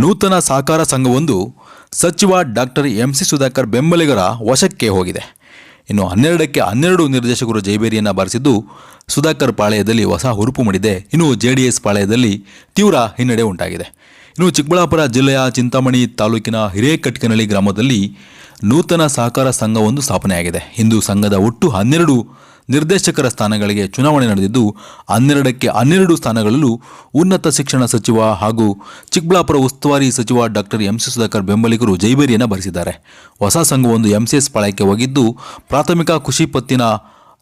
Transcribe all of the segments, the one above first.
ನೂತನ ಸಹಕಾರ ಸಂಘವೊಂದು ಸಚಿವ ಡಾಕ್ಟರ್ ಎಂ ಸಿ ಸುಧಾಕರ್ ಬೆಂಬಲಿಗರ ವಶಕ್ಕೆ ಹೋಗಿದೆ. ಇನ್ನು ಹನ್ನೆರಡಕ್ಕೆ ಹನ್ನೆರಡು ನಿರ್ದೇಶಕರು ಜೈಬೇರಿಯನ್ನು ಬಾರಿಸಿದ್ದು ಸುಧಾಕರ್ ಪಾಳೆಯದಲ್ಲಿ ಹೊಸ ಹುರುಪು ಮಾಡಿದೆ. ಇನ್ನು ಜೆ ಡಿ ಎಸ್ ಪಾಳೆಯದಲ್ಲಿ ತೀವ್ರ ಹಿನ್ನಡೆ ಉಂಟಾಗಿದೆ. ಇನ್ನು ಚಿಕ್ಕಬಳ್ಳಾಪುರ ಜಿಲ್ಲೆಯ ಚಿಂತಾಮಣಿ ತಾಲೂಕಿನ ಹಿರೇಕಟ್ಕನಹಳ್ಳಿ ಗ್ರಾಮದಲ್ಲಿ ನೂತನ ಸಹಕಾರ ಸಂಘವೊಂದು ಸ್ಥಾಪನೆಯಾಗಿದೆ. ಇಂದು ಸಂಘದ ಒಟ್ಟು ಹನ್ನೆರಡು ನಿರ್ದೇಶಕರ ಸ್ಥಾನಗಳಿಗೆ ಚುನಾವಣೆ ನಡೆದಿದ್ದು, ಹನ್ನೆರಡಕ್ಕೆ ಹನ್ನೆರಡು ಸ್ಥಾನಗಳಲ್ಲೂ ಉನ್ನತ ಶಿಕ್ಷಣ ಸಚಿವ ಹಾಗೂ ಚಿಕ್ಕಬಳ್ಳಾಪುರ ಉಸ್ತುವಾರಿ ಸಚಿವ ಡಾಕ್ಟರ್ ಎಂ ಸಿ ಸುಧಾಕರ್ ಬೆಂಬಲಿಗರು ಜೈಬೇರಿಯನ್ನು ಭರಿಸಿದ್ದಾರೆ ಹೊಸ ಸಂಘವೊಂದು ಎಂಸಿಎಸ್ ಪಾಳಯಕ್ಕೆ ಹೋಗಿದ್ದು ಪ್ರಾಥಮಿಕ ಕೃಷಿ ಪತ್ತಿನ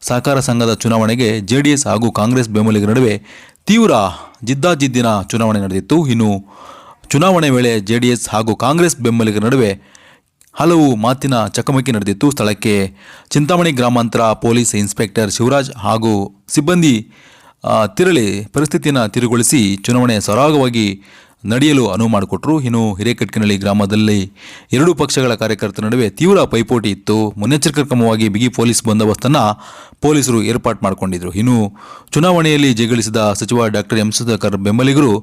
ಸಹಕಾರ ಸಂಘದ ಚುನಾವಣೆಗೆ ಜೆಡಿಎಸ್ ಹಾಗೂ ಕಾಂಗ್ರೆಸ್ ಬೆಂಬಲಿಗರ ನಡುವೆ ತೀವ್ರ ಜಿದ್ದಾಜಿದ್ದಿನ ಚುನಾವಣೆ ನಡೆದಿತ್ತು. ಇನ್ನು ಚುನಾವಣೆ ವೇಳೆ ಜೆಡಿಎಸ್ ಹಾಗೂ ಕಾಂಗ್ರೆಸ್ ಬೆಂಬಲಿಗರ ನಡುವೆ ಹಲವು ಮಾತಿನ ಚಕಮಕಿ ನಡೆದಿತ್ತು. ಸ್ಥಳಕ್ಕೆ ಚಿಂತಾಮಣಿ ಗ್ರಾಮಾಂತರ ಪೊಲೀಸ್ ಇನ್ಸ್ಪೆಕ್ಟರ್ ಶಿವರಾಜ್ ಹಾಗೂ ಸಿಬ್ಬಂದಿ ತಿರಳಿ ಪರಿಸ್ಥಿತಿಯನ್ನು ತಿರುಗೊಳಿಸಿ ಚುನಾವಣೆ ಸರಾಗವಾಗಿ ನಡೆಯಲು ಅನುವು ಮಾಡಿಕೊಟ್ರು. ಇನ್ನು ಹಿರೇಕಟ್ಕಿನಹಳ್ಳಿ ಗ್ರಾಮದಲ್ಲಿ ಎರಡೂ ಪಕ್ಷಗಳ ಕಾರ್ಯಕರ್ತರ ನಡುವೆ ತೀವ್ರ ಪೈಪೋಟಿ ಇತ್ತು. ಮುನ್ನೆಚ್ಚರಿಕೆ ಕ್ರಮವಾಗಿ ಬಿಗಿ ಪೊಲೀಸ್ ಬಂದೋಬಸ್ತನ್ನು ಪೊಲೀಸರು ಏರ್ಪಾಟ್ ಮಾಡಿಕೊಂಡಿದ್ರು. ಇನ್ನು ಚುನಾವಣೆಯಲ್ಲಿ ಜಗಳಿಸಿದ ಸಚಿವ ಡಾಕ್ಟರ್ ಎಂ ಸುಧಾಕರ್ ಬೆಂಬಲಿಗರು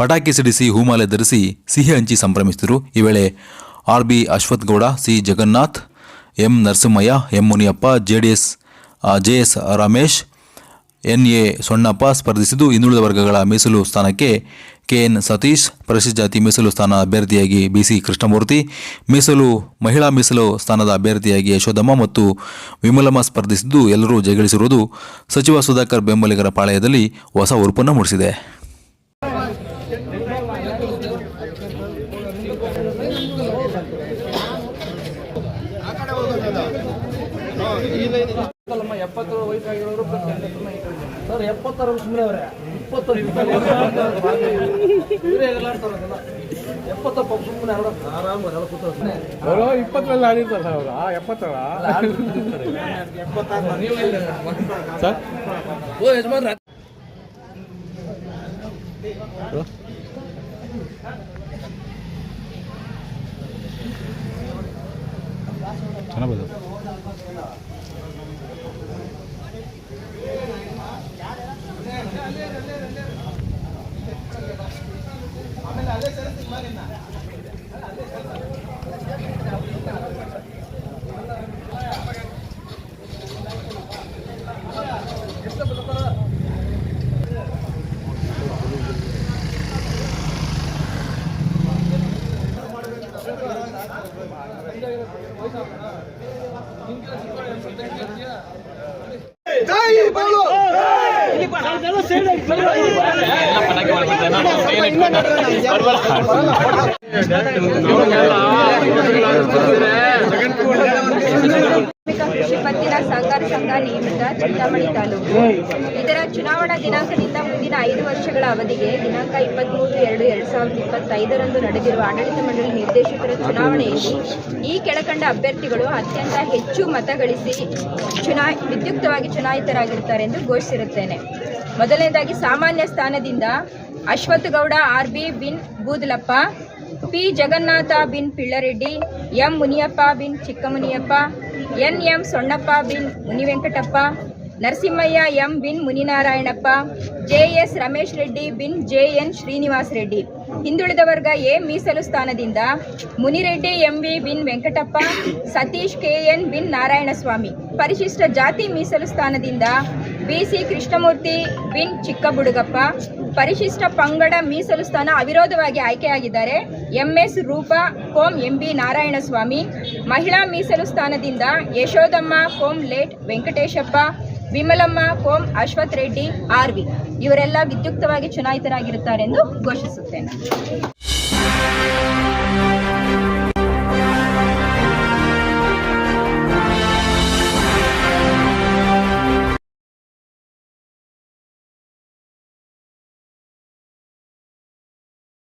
ಪಟಾಕಿ ಸಿಡಿಸಿ ಹೂಮಾಲೆ ಧರಿಸಿ ಸಿಹಿ ಹಂಚಿ ಸಂಭ್ರಮಿಸಿದರು. ಈ ವೇಳೆ R B Ashwath Gowda C Jagannath, M Narasimhaiah, M Muniyappa J D S J S Ramesh, N A Sonnappa ಸ್ಪರ್ಧಿಸಿದ್ದು ಹಿಂದುಳಿದ ವರ್ಗಗಳ ಮೀಸಲು ಸ್ಥಾನಕ್ಕೆ ಕೆ ಎನ್ ಸತೀಶ್ ಪರಿಶಿಷ್ಟ ಜಾತಿ ಮೀಸಲು ಸ್ಥಾನ ಅಭ್ಯರ್ಥಿಯಾಗಿ ಬಿ ಸಿ ಕೃಷ್ಣಮೂರ್ತಿ, ಮೀಸಲು, ಮಹಿಳಾ ಮೀಸಲು ಸ್ಥಾನದ ಅಭ್ಯರ್ಥಿಯಾಗಿ ಯಶೋಧಮ್ಮ ಮತ್ತು ವಿಮಲಮ್ಮ ಸ್ಪರ್ಧಿಸಿದ್ದು ಎಲ್ಲರೂ ಜಯಗಳಿಸಿರುವುದು ಸಚಿವ ಸುಧಾಕರ್ ಬೆಂಬಲಿಗರ ಪಾಳಯದಲ್ಲಿ ಹೊಸ ಉರುಪನ್ನು ಮೂಡಿಸಿದೆ. ಎಪ್ಪತ್ತು ವಯಸ್ಸಾಗಿರೋರು ಸರ್ ಎಪ್ಪತ್ತಾರು ಸುಮ್ಮನೆ ಅವರೇ. ಇಪ್ಪತ್ತು ಎಪ್ಪತ್ತಪ್ಪ ಸುಮ್ಮನೆ ಅವರ. ಆರಾಮ ಎಲ್ಲ ಕೂತಾರೆ ಅವರು ಇಪ್ಪತ್ತರಲ್ಲಿ ಆಡಿರ್ತಾರ ಸರ್ ಅವರು. ಎಪ್ಪತ್ತರ ಸರ್? ಓ ಯಜಮಾನ್ರ ಚೆನ್ನಾಗ್ಬೋದು ಪ್ರಾಥಮಿಕ ಕೃಷಿ ಪತ್ತಿನ ಸಹಕಾರ ಸಂಘ ನಿಯಮಿತ ಚಿಂತಾಮಣಿ ತಾಲೂಕು. ಇದರ ಚುನಾವಣಾ ದಿನಾಂಕದಿಂದ ಮುಂದಿನ ಐದು ವರ್ಷಗಳ ಅವಧಿಗೆ ದಿನಾಂಕ ಇಪ್ಪತ್ತ್ಮೂರು ಎರಡು ಎರಡು ಸಾವಿರದ ಇಪ್ಪತ್ತೈದರಂದು ನಡೆದಿರುವ ಆಡಳಿತ ಮಂಡಳಿ ನಿರ್ದೇಶಕರ ಚುನಾವಣೆಯಲ್ಲಿ ಈ ಕೆಳಕಂಡ ಅಭ್ಯರ್ಥಿಗಳು ಅತ್ಯಂತ ಹೆಚ್ಚು ಮತಗಳಿಸಿ ಚುನಾ, ವಿದ್ಯುಕ್ತವಾಗಿ ಚುನಾಯಿತರಾಗಿರ್ತಾರೆ ಎಂದು ಘೋಷಿಸಿರುತ್ತೇನೆ. ಮೊದಲನೇದಾಗಿ ಸಾಮಾನ್ಯ ಸ್ಥಾನದಿಂದ ಅಶ್ವಥ್ ಗೌಡ ಆರ್ ಬಿ ಬಿನ್ ಬೂದಲಪ್ಪ, ಪಿ ಜಗನ್ನಾಥ ಬಿನ್ ಪಿಳ್ಳರೆಡ್ಡಿ, ಎಂ ಮುನಿಯಪ್ಪ ಬಿನ್ ಚಿಕ್ಕಮುನಿಯಪ್ಪ, ಎನ್ ಎಂ ಸೊಣ್ಣಪ್ಪ ಬಿನ್ ಮುನಿವೆಂಕಟಪ್ಪ ನರಸಿಂಹಯ್ಯ, ಎಂ. ಬಿನ್ ಮುನಿನಾರಾಯಣಪ್ಪ ಜೆ ಎಸ್ ರಮೇಶ್ ರೆಡ್ಡಿ ಬಿನ್ ಜೆ ಎನ್ ಶ್ರೀನಿವಾಸ್ ರೆಡ್ಡಿ. ಹಿಂದುಳಿದ ವರ್ಗ ಎ. ಮೀಸಲು ಸ್ಥಾನದಿಂದ ಮುನಿರೆಡ್ಡಿ, ಎಂ. ವಿ. ಬಿನ್ ವೆಂಕಟಪ್ಪ, ಸತೀಶ್ ಕೆ ಎನ್ ಬಿನ್ ನಾರಾಯಣಸ್ವಾಮಿ. ಪರಿಶಿಷ್ಟ ಜಾತಿ ಮೀಸಲು ಸ್ಥಾನದಿಂದ ಬಿಸಿ ಕೃಷ್ಣಮೂರ್ತಿ ಬಿನ್ ಚಿಕ್ಕಬುಡುಗಪ್ಪ. ಪರಿಶಿಷ್ಟ ಪಂಗಡ ಮೀಸಲು ಸ್ಥಾನ ಅವಿರೋಧವಾಗಿ ಆಯ್ಕೆಯಾಗಿದ್ದಾರೆ ಎಂಎಸ್ ರೂಪಾ, ಕೋಂ ಎಂಬಿ ನಾರಾಯಣಸ್ವಾಮಿ. ಮಹಿಳಾ ಮೀಸಲು ಸ್ಥಾನದಿಂದ ಯಶೋದಮ್ಮ, ಕೋಂ ಲೇಟ್ ವೆಂಕಟೇಶಪ್ಪ. ವಿಮಲಮ್ಮ ಕೋಂ ಅಶ್ವಥ್ ರೆಡ್ಡಿ ಆರ್ ವಿ. ಇವರೆಲ್ಲ ವಿದ್ಯುಕ್ತವಾಗಿ ಚುನಾಯಿತರಾಗಿರುತ್ತಾರೆ ಎಂದು ಘೋಷಿಸುತ್ತೇನೆ.